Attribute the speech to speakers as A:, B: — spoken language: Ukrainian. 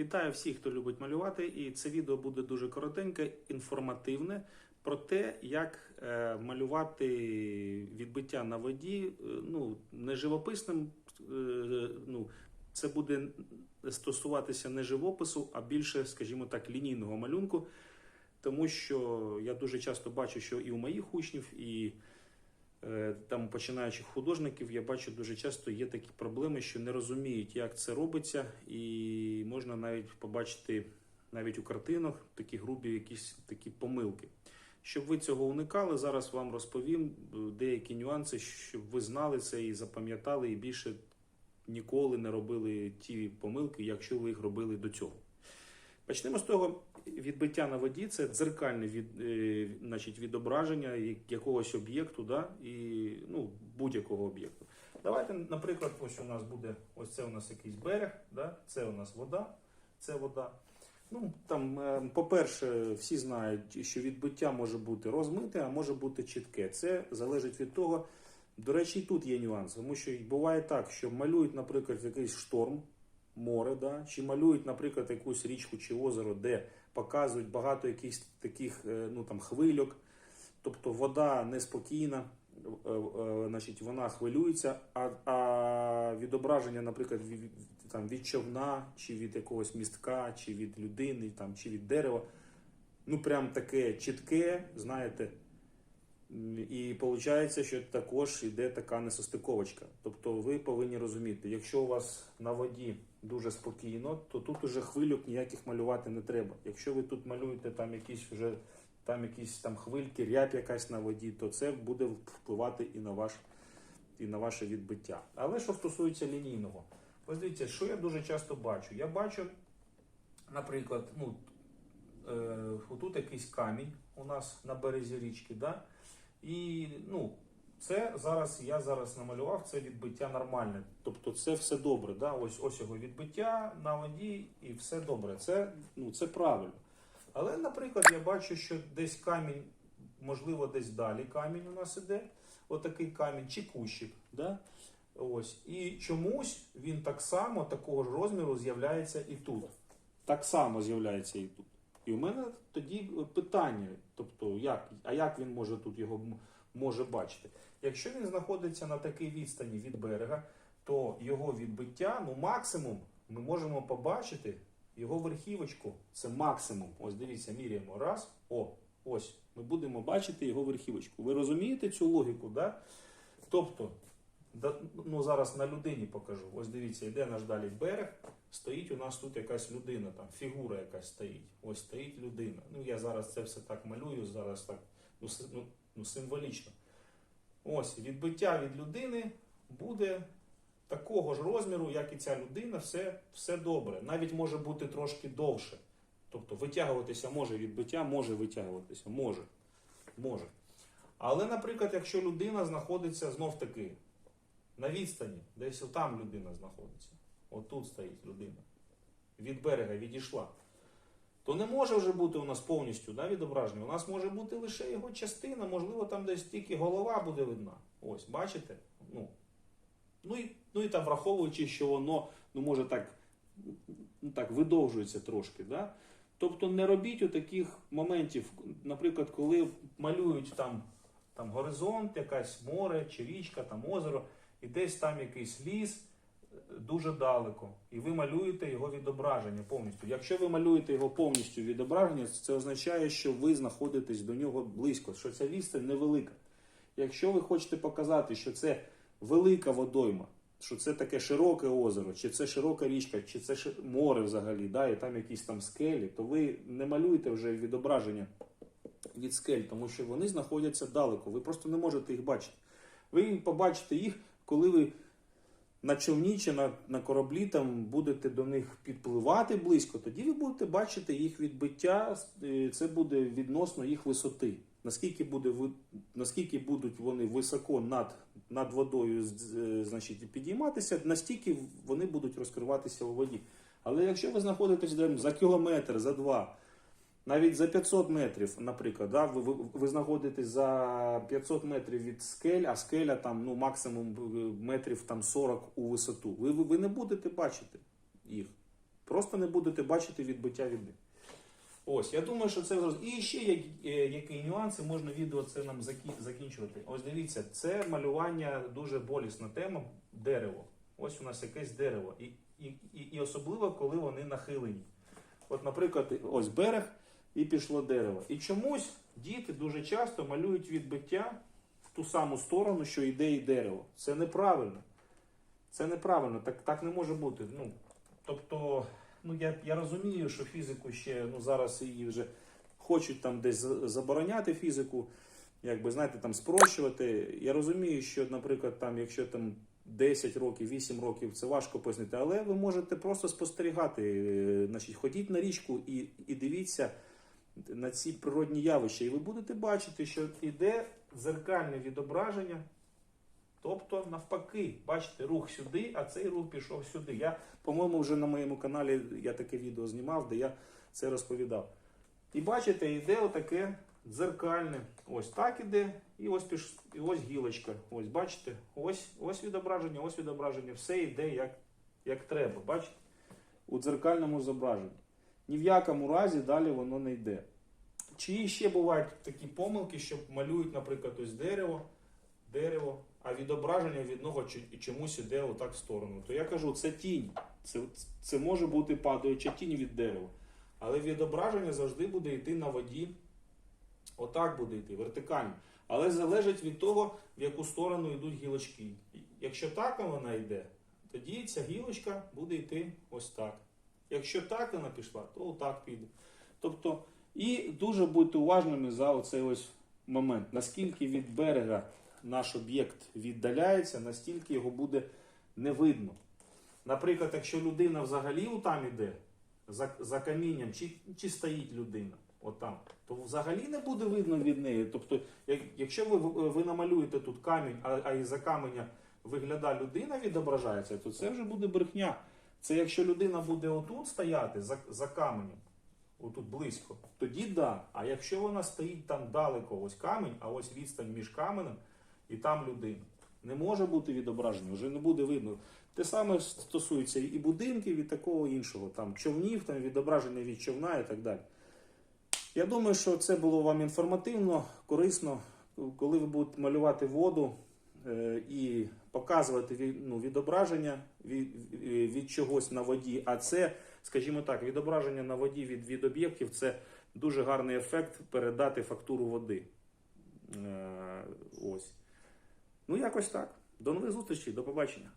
A: Вітаю всіх, хто любить малювати, і це відео буде дуже коротеньке, інформативне про те, як е, малювати відбиття на воді. е, Ну, не живописним, е, ну, це буде стосуватися не живопису, а більше, скажімо так, лінійного малюнку. Тому що я дуже часто бачу, що і у моїх учнів, і там починаючих художників, я бачу дуже часто є такі проблеми, що не розуміють, як це робиться, і можна навіть побачити навіть у картинах такі грубі якісь такі помилки. Щоб ви цього уникали, зараз вам розповім е, деякі нюанси, щоб ви знали це і запам'ятали, і більше ніколи не робили ті помилки, якщо ви їх робили до цього. Почнемо з того, відбиття на воді це дзеркальне від, е, значить, відображення якогось об'єкту, да, і ну, будь-якого об'єкту. Давайте, наприклад, ось у нас буде ось це у нас якийсь берег, да, це у нас вода, це вода. Ну, там, е, по-перше, всі знають, що відбиття може бути розмите, а може бути чітке. Це залежить від того. До речі, і тут є нюанс, тому що буває так, що малюють, наприклад, якийсь шторм, море, да, чи малюють, наприклад, якусь річку чи озеро, де показують багато якихось таких е, ну, там, хвильок, тобто вода неспокійна, е, е, значить, вона хвилюється, а, а відображення, наприклад, від, там, від човна, чи від якогось містка, чи від людини, там, чи від дерева, ну прям таке чітке, знаєте. І виходить, що також йде така несостиковочка. Тобто ви повинні розуміти, якщо у вас на воді дуже спокійно, то тут уже хвильок ніяких малювати не треба. Якщо ви тут малюєте там якісь вже там якісь там хвильки, ряб якась на воді, то це буде впливати і на ваш і на ваше відбиття. Але що стосується лінійного, ось дивіться, що я дуже часто бачу. Я бачу, наприклад, ну, е, отут якийсь камінь у нас на березі річки, да? і ну, це зараз я зараз намалював це відбиття нормальне. Тобто це все добре. Да? Ось ось його відбиття на воді і все добре. Це, ну, це правильно. Але, наприклад, я бачу, що десь камінь, можливо, десь далі камінь у нас іде, отакий камінь чи кущик. Да? Ось. І чомусь він так само, такого ж розміру, з'являється і тут. Так само з'являється і тут. І у мене тоді питання, тобто, як, а як він може тут його може бачити? Якщо він знаходиться на такій відстані від берега, то його відбиття, ну максимум, ми можемо побачити його верхівочку. Це максимум. Ось дивіться, міряємо. Раз, о, ось. Ми будемо бачити його верхівочку. Ви розумієте цю логіку, да? Тобто, ну зараз на людині покажу. Ось дивіться, йде наш далі берег. Стоїть у нас тут якась людина, там фігура якась стоїть. Ось стоїть людина. Ну я зараз це все так малюю, зараз так ну, си- ну, символічно. Ось відбиття від людини буде такого ж розміру, як і ця людина, все, все добре. Навіть може бути трошки довше. Тобто витягуватися може відбиття, може витягуватися, може. може. Але, наприклад, якщо людина знаходиться знов таки на відстані, десь там людина знаходиться, отут стоїть людина, від берега відійшла, то не може вже бути у нас повністю да, відображення. У нас може бути лише його частина, можливо, там десь тільки голова буде видна. Ось, бачите? Ну, ну, і, ну і там враховуючи, що воно ну, може так, так видовжується трошки. Да? Тобто не робіть у таких моментів, наприклад, коли малюють там, там горизонт, якась море чи річка, там озеро, і десь там якийсь ліс дуже далеко, і ви малюєте його відображення повністю. Якщо ви малюєте його повністю відображення, це означає, що ви знаходитесь до нього близько, що ця відстань невелика. Якщо ви хочете показати, що це велика водойма, що це таке широке озеро, чи це широка річка, чи це море взагалі, да, і там якісь там скелі, то ви не малюєте вже відображення від скель, тому що вони знаходяться далеко. Ви просто не можете їх бачити. Ви побачите їх, коли ви на човні чи на, на кораблі там будете до них підпливати близько, тоді ви будете бачити їх відбиття, е, це буде відносно їх висоти. Наскільки, буде, наскільки будуть вони високо над, над водою е, значить, підійматися, настільки вони будуть розкриватися у воді. Але якщо ви знаходитесь за кілометр, за два, навіть за 500 метрів, наприклад, да, ви, ви, ви знаходитесь за 500 метрів від скель, а скеля там ну, максимум е, метрів там 40 у висоту. Ви, ви, ви не будете бачити їх. Просто не будете бачити відбиття від них. Ось, я думаю, що це. І ще е, які нюанси можна відео це нам закі- закінчувати. Ось дивіться, це малювання дуже болісна тема дерево. Ось у нас якесь дерево. І, і, і особливо, коли вони нахилені. От, наприклад, ось берег і пішло дерево. І чомусь діти дуже часто малюють відбиття в ту саму сторону, що йде і дерево. Це неправильно. Це неправильно, так, так не може бути. Ну, тобто, ну я, я розумію, що фізику ще ну, зараз її вже хочуть там десь забороняти фізику, якби знаєте, там спрощувати. Я розумію, що, наприклад, там, якщо там 10 років, 8 років, це важко пояснити, але ви можете просто спостерігати. Е, Значить, ходіть на річку і, і дивіться на ці природні явища, і ви будете бачити, що іде дзеркальне відображення. Тобто, навпаки, бачите, рух сюди, а цей рух пішов сюди. Я, по-моєму, вже на моєму каналі я таке відео знімав, де я це розповідав. І бачите, йде отаке дзеркальне. Ось так іде, і ось піш... і ось гілочка. Ось бачите, ось, ось відображення, ось відображення. Все йде як, як треба. Бачите? У дзеркальному зображенні. Ні в якому разі далі воно не йде. Чи ще бувають такі помилки, що малюють, наприклад, ось дерево, дерево, а відображення від нього чомусь іде отак в сторону. То я кажу, це тінь. Це, це може бути падаюча тінь від дерева. Але відображення завжди буде йти на воді. Отак буде йти, вертикально. Але залежить від того, в яку сторону йдуть гілочки. Якщо так вона йде, тоді ця гілочка буде йти ось так. Якщо так вона пішла, то отак піде. Тобто, і дуже будьте уважними за оцей ось момент. Наскільки від берега наш об'єкт віддаляється, настільки його буде не видно. Наприклад, якщо людина взагалі там іде, за, за камінням, чи, чи стоїть людина отам, то взагалі не буде видно від неї. Тобто, як, якщо ви, ви намалюєте тут камінь, а, а із за каменя вигляда людина відображається, то це вже буде брехня. Це якщо людина буде отут стояти за, за каменем, отут близько, тоді да. А якщо вона стоїть там далеко, ось камінь, а ось відстань між каменем і там людина. Не може бути відображення, вже не буде видно. Те саме стосується і будинків, і такого іншого, там човнів, там відображення від човна і так далі. Я думаю, що це було вам інформативно, корисно, коли ви будете малювати воду і показувати ну, відображення від, від чогось на воді. А це, скажімо так, відображення на воді від, від об'єктів це дуже гарний ефект передати фактуру води. Е, ось. Ну, якось так. До нових зустрічей, до побачення.